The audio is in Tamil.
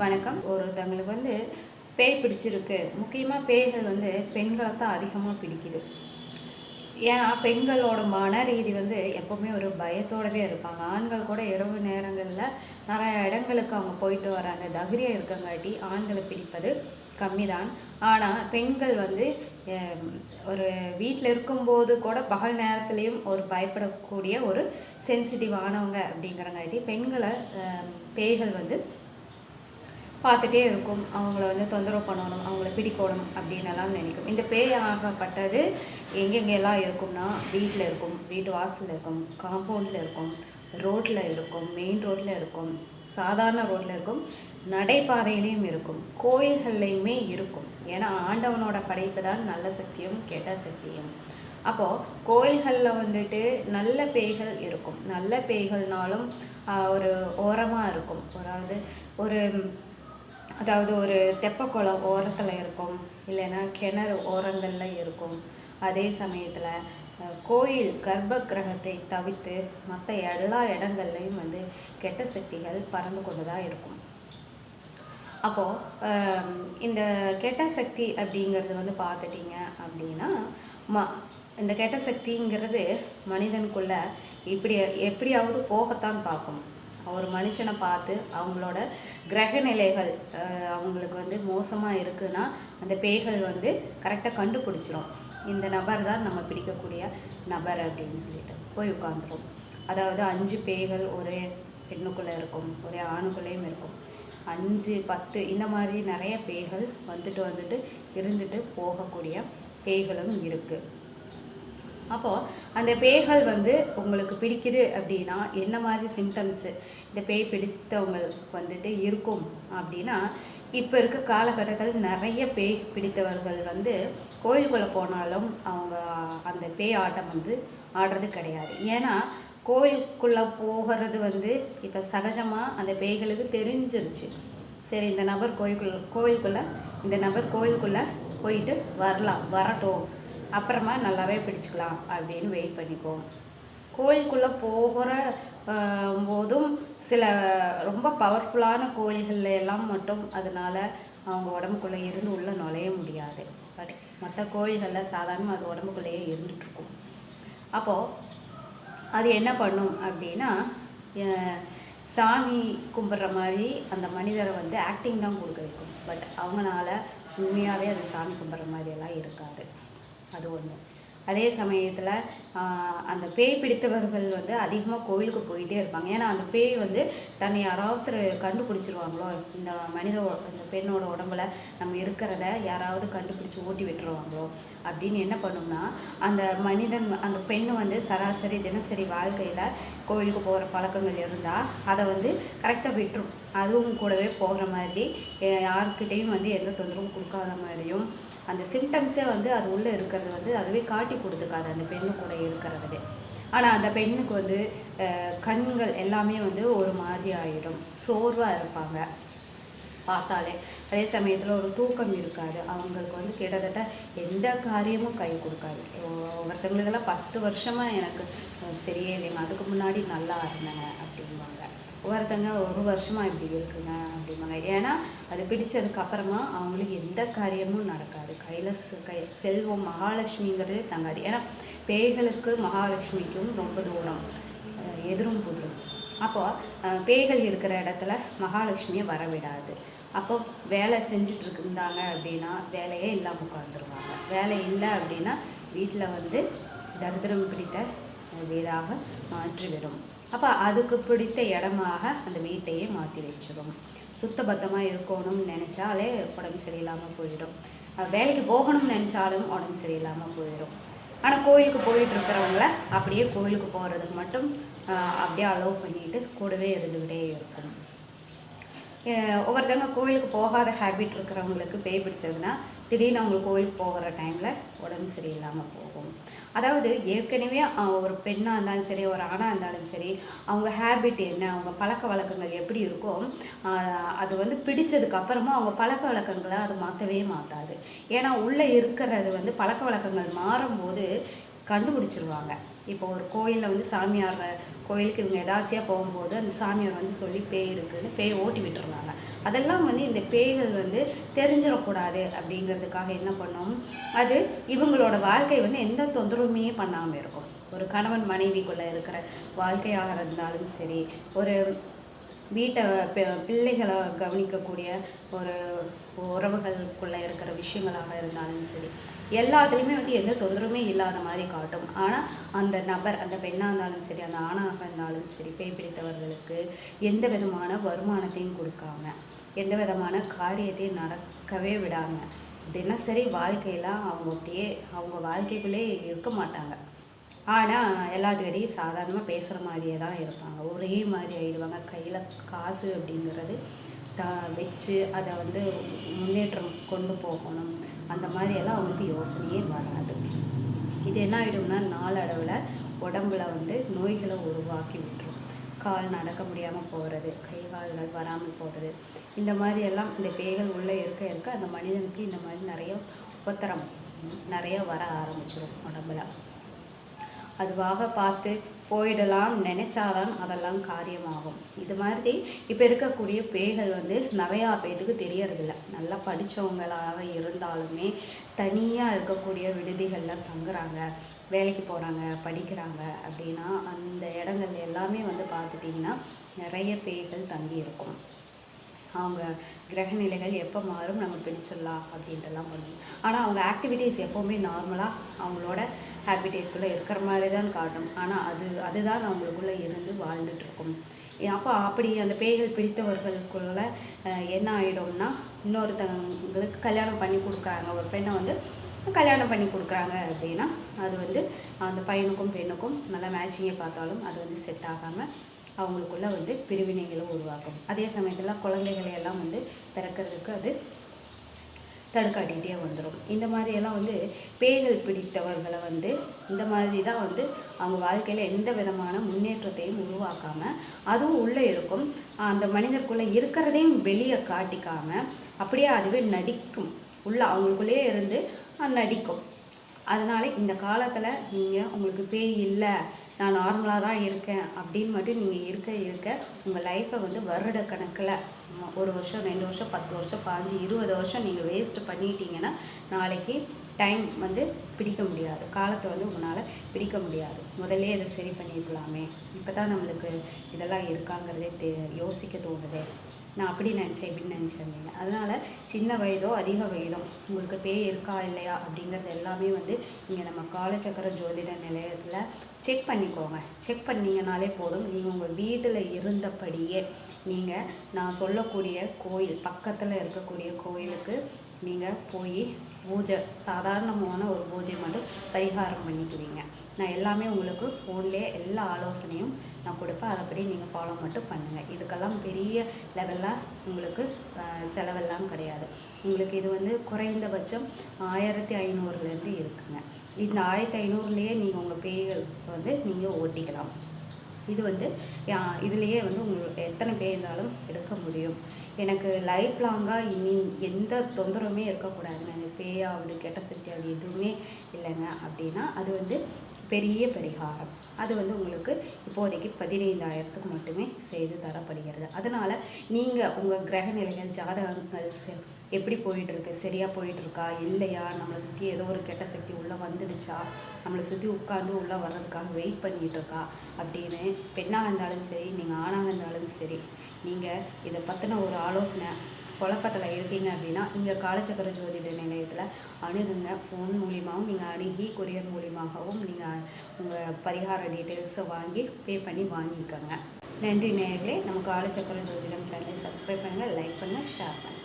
வணக்கம். ஒருத்தவங்களுக்கு வந்து பேய் பிடிச்சிருக்கு. முக்கியமாக பேய்கள் வந்து பெண்களை தான் அதிகமாக பிடிக்குது. ஏன்னா பெண்களோட மன ரீதி வந்து எப்போவுமே ஒரு பயத்தோடவே இருப்பாங்க. ஆண்கள் கூட இரவு நேரங்களில் நிறைய இடங்களுக்கு அவங்க போயிட்டு வர அந்த தகிரியம் இருக்கங்காட்டி ஆண்களை பிடிப்பது கம்மி தான் ஆனால் பெண்கள் வந்து ஒரு வீட்டில் இருக்கும்போது கூட பகல் நேரத்துலேயும் ஒரு பயப்படக்கூடிய ஒரு சென்சிட்டிவானவங்க அப்படிங்கிறங்காட்டி பெண்களை பேய்கள் வந்து பார்த்துட்டே இருக்கும். அவங்கள வந்து தொந்தரவு பண்ணணும் அவங்கள பிடிக்கணும் அப்படின்னு நினைக்கும். இந்த பேய் ஆகப்பட்டது எங்கெங்கெல்லாம் இருக்கும்னா வீட்டில் இருக்கும். வீட்டு வாசலில் இருக்கும். காம்பவுண்டில் இருக்கும். ரோட்டில் இருக்கும். மெயின் ரோட்டில் இருக்கும். சாதாரண ரோட்டில் இருக்கும். நடைபாதையிலையும் இருக்கும். கோயில்கள்லையுமே இருக்கும். ஏன்னா ஆண்டவனோட படைப்பு தான் நல்ல சக்தியும் கெட்ட சக்தியும். அப்போது கோயில்களில் வந்துட்டு நல்ல பேய்கள் இருக்கும். நல்ல பேய்கள்னாலும் ஒரு ஓரமாக இருக்கும். அதாவது ஒரு அதாவது ஒரு தெப்பக்குளம் ஓரத்தில் இருக்கும் இல்லைன்னா கிணறு ஓரங்களில் இருக்கும். அதே சமயத்தில் கோயில் கர்ப்ப கிரகத்தை தவிர்த்து மற்ற எல்லா இடங்கள்லையும் வந்து கெட்ட சக்திகள் பறந்து கொண்டு தான் இருக்கும் அப்போது இந்த கெட்ட சக்தி அப்படிங்கிறது வந்து பார்த்துட்டிங்க அப்படின்னா ம இந்த கெட்ட சக்திங்கிறது மனிதனுக்குள்ளே இப்படி எப்படியாவது போகத்தான் பார்க்கும். ஒரு மனுஷனை பார்த்து அவங்களோட கிரக நிலைகள் அவங்களுக்கு வந்து மோசமாக இருக்குன்னா அந்த பேய்கள் வந்து கரெக்டாக கண்டுபிடிச்சிரும். இந்த நபர் தான் நம்ம பிடிக்கக்கூடிய நபர் அப்படின்னு சொல்லிட்டு போய் உட்காந்துரும் அதாவது அஞ்சு பேய்கள் ஒரே பெண்ணுக்குள்ளே இருக்கும் ஒரே ஆணுக்குள்ளேயும் இருக்கும். அஞ்சு பத்து இந்த மாதிரி நிறைய பேய்கள் வந்துட்டு வந்துட்டு இருந்துட்டு போகக்கூடிய பேய்களும் இருக்குது அப்போது அந்த பேய்கள் வந்து உங்களுக்கு பிடிக்குது அப்படின்னா என்ன மாதிரி சிம்டம்ஸு இந்த பேய் பிடித்தவங்களுக்கு வந்துட்டு இருக்கும் அப்படின்னா இப்போ இருக்க காலகட்டத்தில் நிறைய பேய் பிடித்தவர்கள் வந்து கோயிலுக்குள்ளே போனாலும் அவங்க அந்த பேய் ஆட்டம் வந்து ஆடுறது கிடையாது. ஏன்னா கோயிலுக்குள்ளே போகிறது வந்து இப்போ சகஜமாக அந்த பேய்களுக்கு தெரிஞ்சிருச்சு. சரி இந்த நபர் கோயிலுக்குள்ள கோயிலுக்குள்ளே இந்த நபர் கோயிலுக்குள்ளே போயிட்டு வரலாம் வரட்டும். அப்புறமா நல்லாவே பிடிச்சிக்கலாம் அப்படின்னு வெயிட் பண்ணிக்குவோம். கோயிலுக்குள்ளே போகிற போதும் சில ரொம்ப பவர்ஃபுல்லான கோயில்கள் எல்லாம் மட்டும் அதனால் அவங்க உடம்புக்குள்ளே இருந்து உள்ளே நுழைய முடியாது. பட் மற்ற கோயில்களில் சாதாரணமாக அது உடம்புக்குள்ளேயே இருந்துகிட்ருக்கும் அப்போது அது என்ன பண்ணும் அப்படின்னா சாமி கும்பிட்ற மாதிரி அந்த மனிதரை வந்து ஆக்டிங் தான் கொடுக்க வைக்கும். பட் அவங்களால உண்மையாகவே அது சாமி கும்பிட்ற மாதிரியெல்லாம் இருக்காது. அது ஒன்று அதே சமயத்தில் அந்த பேய் பிடித்தவர்கள் வந்து அதிகமாக கோயிலுக்கு போயிட்டே இருப்பாங்க. ஏன்னா அந்த பேய் வந்து தன்னை யாராவது கண்டுபிடிச்சிருவாங்களோ இந்த மனித இந்த பெண்ணோட உடம்புல நம்ம இருக்கிறத யாராவது கண்டுபிடிச்சி ஓட்டி விட்டுருவாங்களோ அப்படின்னு என்ன பண்ணும்னா அந்த மனிதன் அந்த பெண்ணு வந்து சராசரி தினசரி வாழ்க்கையில் கோயிலுக்கு போகிற பழக்கங்கள் இருந்தால் அதை வந்து கரெக்டாக விட்டுரும். அதுவும் கூடவே போகிற மாதிரி யாருக்கிட்டேயும் வந்து எந்த தொந்தரவும் கொடுக்காத மாதிரியும் அந்த சிம்டம்ஸே வந்து அது உள்ளே இருக்கிறது வந்து அதுவே காட்டி கொடுத்துக்காது. அந்த பெண்ணு கூட இருக்கிறதுலே. ஆனால் அந்த பெண்ணுக்கு வந்து கண்கள் எல்லாமே வந்து ஒரு மாதிரி ஆகிடும் சோர்வாக இருப்பாங்க. பார்த்தாலே. அதே சமயத்தில் ஒரு தூக்கம் இருக்காது. அவங்களுக்கு வந்து கிட்டத்தட்ட எந்த காரியமும் கை கொடுக்காது. ஒ- ஒவ்வொருத்தவங்களுக்கெல்லாம் பத்து வருஷமாக எனக்கு சரியே இல்லைங்க அதுக்கு முன்னாடி நல்லா இருந்தேங்க அப்படிம்பாங்க. ஒவ்வொருத்தங்க ஒரு வருஷமாக இப்படி இருக்குங்க அப்படிம்பாங்க. ஏன்னா அது பிடிச்சதுக்கு அப்புறமா அவங்களுக்கு எந்த காரியமும் நடக்காது. கையில் கை செல்வம் மகாலட்சுமிங்கிறது தங்காது. ஏன்னா பேய்களுக்கு மகாலட்சுமிக்கும் ரொம்ப தூரம் எதிரும் புதிரும். அப்போது பேய்கள் இருக்கிற இடத்துல மகாலட்சுமியை வர விடாது அப்போ வேலை செஞ்சுட்டு இருந்தாங்க அப்படின்னா வேலையே இல்லாமல் உட்காந்துருவாங்க வேலை இல்லை அப்படின்னா வீட்டில் வந்து தரித்திரம் பிடித்த வீடாக மாற்றிவிடும். அப்போ அதுக்கு பிடித்த இடமாக அந்த வீட்டையே மாற்றி வச்சிடும் சுத்தபத்தமாக இருக்கணும்னு நினச்சாலே உடம்பு சரியில்லாமல் போயிடும். வேலைக்கு போகணும்னு நினச்சாலும் உடம்பு சரியில்லாமல் போயிடும். ஆனால் கோயிலுக்கு போயிட்டுருக்கிறவங்கள அப்படியே கோயிலுக்கு போகிறதுக்கு மட்டும் அப்படியே அலோவ் பண்ணிட்டு கூடவே இருந்துக்கிட்டே இருக்கும் ஒவ்வொருத்தவங்க கோயிலுக்கு போகாத ஹேபிட் இருக்கிறவங்களுக்கு பேய் பிடிச்சதுன்னா திடீர்னு அவங்க கோயிலுக்கு போகிற டைமில் உடம்பு சரியில்லாமல் போகும். அதாவது ஏற்கனவே ஒரு பெண்ணாக இருந்தாலும் சரி ஒரு ஆணாக இருந்தாலும் சரி அவங்க ஹேபிட் என்ன அவங்க பழக்க வழக்கங்கள் எப்படி இருக்கோ அது வந்து பிடிச்சதுக்கு அப்புறமா அவங்க பழக்க வழக்கங்களை அது மாற்றவே மாற்றாது ஏன்னா உள்ளே இருக்கிறது வந்து பழக்க வழக்கங்கள் மாறும்போது கண்டுபிடிச்சிருவாங்க. இப்போ ஒரு கோயிலில் வந்து சாமியார் கோயிலுக்கு இவங்க எதாச்சியாக போகும்போது அந்த சாமியார் வந்து சொல்லி பேய் இருக்குதுன்னு பேய் ஓட்டி விட்டுருவாங்க. அதெல்லாம் வந்து இந்த பேய்கள் வந்து தெரிஞ்சிடக்கூடாது அப்படிங்கிறதுக்காக என்ன பண்ணோம்? அது இவங்களோட வாழ்க்கை வந்து எந்த தொந்தரவுமே பண்ணாமல் இருக்கும். ஒரு கணவன் மனைவிக்குள்ளே இருக்கிற வாழ்க்கையாக இருந்தாலும் சரி ஒரு வீட்டை பிள்ளைகளை கவனிக்கக்கூடிய ஒரு உறவுகளுக்குள்ளே இருக்கிற விஷயங்களாக இருந்தாலும் சரி எல்லாத்துலேயுமே வந்து எந்த தொந்தரவுமே இல்லாத மாதிரி காட்டும். ஆனால் அந்த நபர் அந்த பெண்ணாக இருந்தாலும் சரி அந்த ஆணாக இருந்தாலும் சரி பேய் பிடித்தவர்களுக்கு எந்த விதமான வருமானத்தையும் கொடுக்காம எந்த விதமான காரியத்தையும் நடக்கவே விடாமல் தினசரி வாழ்க்கையெல்லாம் அவங்க அப்படியே அவங்க வாழ்க்கைக்குள்ளே இருக்க மாட்டாங்க. ஆனால் எல்லாத்துக்கிட்டையும் சாதாரணமாக பேசுகிற மாதிரியே தான் இருப்பாங்க. ஒரே மாதிரி ஆகிடுவாங்க கையில் காசு அப்படிங்கிறது த வச்சு அதை வந்து முன்னேற்றம் கொண்டு போகணும். அந்த மாதிரியெல்லாம் அவங்களுக்கு யோசனையே வராது. இது என்ன ஆகிடும்னா நாளடைவில் உடம்புல வந்து நோய்களை உருவாக்கி விட்டுரும். கால் நடக்க முடியாமல் போகிறது கை கால்கள் வராமல் போகிறது இந்த மாதிரி எல்லாம் இந்த பேய்கள் உள்ளே இருக்க இருக்க அந்த மனிதனுக்கு இந்த மாதிரி நிறைய உபத்திரம் நிறைய வர ஆரம்பிச்சிடும் உடம்புல. அதுவாக பார்த்து போயிடலாம் நினச்சாதான் அதெல்லாம் காரியமாகும். இது மாதிரி இப்போ இருக்கக்கூடிய பேய்கள் வந்து நிறையா பேத்துக்கு தெரியறதில்ல. நல்லா படித்தவங்களாக இருந்தாலுமே தனியாக இருக்கக்கூடிய விடுதிகளில் தங்குறாங்க வேலைக்கு போகிறாங்க படிக்கிறாங்க அப்படின்னா அந்த இடங்கள் எல்லாமே வந்து பார்த்துட்டிங்கன்னா நிறைய பேய்கள் தங்கி இருக்கும் அவங்க கிரகநிலைகள் எப்போ மாறும் நம்ம பிடிச்சிடலாம் அப்படின்ட்டுலாம் பண்ணுவோம் ஆனால் அவங்க ஆக்டிவிட்டீஸ் எப்போவுமே நார்மலாக அவங்களோட ஹேபிட்டேட்குள்ளே இருக்கிற மாதிரி தான் காட்டும். ஆனால் அது அதுதான் அவங்களுக்குள்ளே இருந்து வாழ்ந்துட்டுருக்கும். அப்போ அப்படி அந்த பேய்கள் பிடித்தவர்களுக்குள்ள என்ன ஆகிடும்னா இன்னொருத்தவங்களுக்கு கல்யாணம் பண்ணி கொடுக்குறாங்க. ஒரு பெண்ணை வந்து கல்யாணம் பண்ணி கொடுக்குறாங்க அப்படின்னா அது வந்து அந்த பையனுக்கும் பெண்ணுக்கும் நல்லா மேட்சிங்கை பார்த்தாலும் அது வந்து செட் ஆகாமல் அவங்களுக்குள்ள வந்து பிரிவினைகளை உருவாக்கும் அதே சமயத்தில் குழந்தைகளை எல்லாம் வந்து பிறக்கிறதுக்கு அது தடுக்காட்டிகிட்டே வந்துடும் இந்த மாதிரியெல்லாம் வந்து பேய்கள் பிடித்தவர்களை வந்து இந்த மாதிரி தான் வந்து அவங்க வாழ்க்கையில் எந்த விதமான முன்னேற்றத்தையும் உருவாக்காமல் அதுவும் உள்ளே இருக்கும். அந்த மனிதருக்குள்ளே இருக்கிறதையும் வெளியே காட்டிக்காமல் அப்படியே அதுவே நடிக்கும். உள்ள அவங்களுக்குள்ளேயே இருந்து நடிக்கும். அதனால் இந்த காலத்தில் நீங்கள் உங்களுக்கு பேய் இல்லை நான் நார்மலாக தான் இருக்கேன் அப்படின்னு மட்டும் நீங்கள் இருக்க இருக்க உங்கள் லைஃப்பை வந்து வருட கணக்கில் ஒரு வருஷம் ரெண்டு வருஷம் பத்து வருஷம் பாஞ்சு இருபது வருஷம் நீங்கள் வேஸ்ட் பண்ணிட்டீங்கன்னா நாளைக்கு டைம் வந்து பிடிக்க முடியாது. காலத்தை வந்து உங்களால் பிடிக்க முடியாது. முதல்ல இதை சரி பண்ணியிருக்கலாமே இப்போ தான் நம்மளுக்கு இதெல்லாம் இருக்காங்கிறதே தெ யோசிக்க தோணுது. நான் அப்படி நினச்சேன் இப்படின்னு நினச்சிருந்தீங்க அதனால் சின்ன வயதோ அதிக வயதோ உங்களுக்கு பேய் இருக்கா இல்லையா அப்படிங்கிறது எல்லாமே வந்து இங்கே நம்ம காலச்சக்கர ஜோதிட நிலையத்தில் செக் பண்ணிக்கோங்க. செக் பண்ணிங்கனாலே போதும். நீங்கள் உங்கள் வீட்டில் இருந்தபடியே நீங்கள் நான் சொல்லக்கூடிய கோயில் பக்கத்தில் இருக்கக்கூடிய கோயிலுக்கு நீங்கள் போய் பூஜை சாதாரணமான ஒரு பூஜை மட்டும் பரிகாரம் பண்ணிக்குவீங்க நான் எல்லாமே உங்களுக்கு ஃபோன்லேயே எல்லா ஆலோசனையும் நான் கொடுப்பேன். அதைப்படி நீங்கள் ஃபாலோ மட்டும் பண்ணுங்கள் இதுக்கெல்லாம் பெரிய லெவலில் உங்களுக்கு செலவெல்லாம் கிடையாது. உங்களுக்கு இது வந்து குறைந்தபட்சம் ஆயிரத்தி ஐநூறுலேருந்து இருக்குங்க. இந்த ஆயிரத்தி ஐநூறுலேயே நீங்கள் உங்கள் பேய்கள் வந்து நீங்கள் ஓட்டிக்கலாம். இது வந்து இதுலேயே வந்து உங்களுக்கு எத்தனை பேர் இருந்தாலும் எடுக்க முடியும். எனக்கு லைஃப் லாங்காக இனி எந்த தொந்தரவுமே இருக்கக்கூடாதுங்க எனக்கு பேயாவது கெட்ட சக்தியாவது எதுவுமே இல்லைங்க. அப்படின்னா அது வந்து பெரிய பரிகாரம். அது வந்து உங்களுக்கு இப்போதைக்கு பதினைந்தாயிரத்துக்கு மட்டுமே செய்து தரப்படுகிறது. அதனால் நீங்கள் உங்கள் கிரக நிலைகள் ஜாதகங்கள் எப்படி போயிட்டுருக்கு? சரியாக போயிட்டுருக்கா? இல்லையா? நம்மளை சுற்றி ஏதோ ஒரு கெட்ட சக்தி உள்ளே வந்துடுச்சா? நம்மளை சுற்றி உட்காந்து உள்ளே வர்றதுக்காக வெயிட் பண்ணிகிட்ருக்கா அப்படின்னு பெண்ணாக இருந்தாலும் சரி நீங்கள் ஆணாக இருந்தாலும் சரி நீங்கள் இதை பற்றின ஒரு ஆலோசனை குழப்பத்தில் இருந்தீங்க அப்படின்னா இங்கே காலச்சக்கர ஜோதிட நிலையத்தில் அணுகுங்க. ஃபோன் மூலியமாகவும் நீங்கள் அணுகி கொரியர் மூலியமாகவும் நீங்கள் உங்கள் பரிகார டீட்டெயில்ஸை வாங்கி பே பண்ணி வாங்கிக்கோங்க. நன்றி நேர்களே நம்ம காலச்சக்கர ஜோதிடம் சேனலை சப்ஸ்கிரைப் பண்ணுங்கள் லைக் பண்ணுங்கள் ஷேர் பண்ணுங்கள்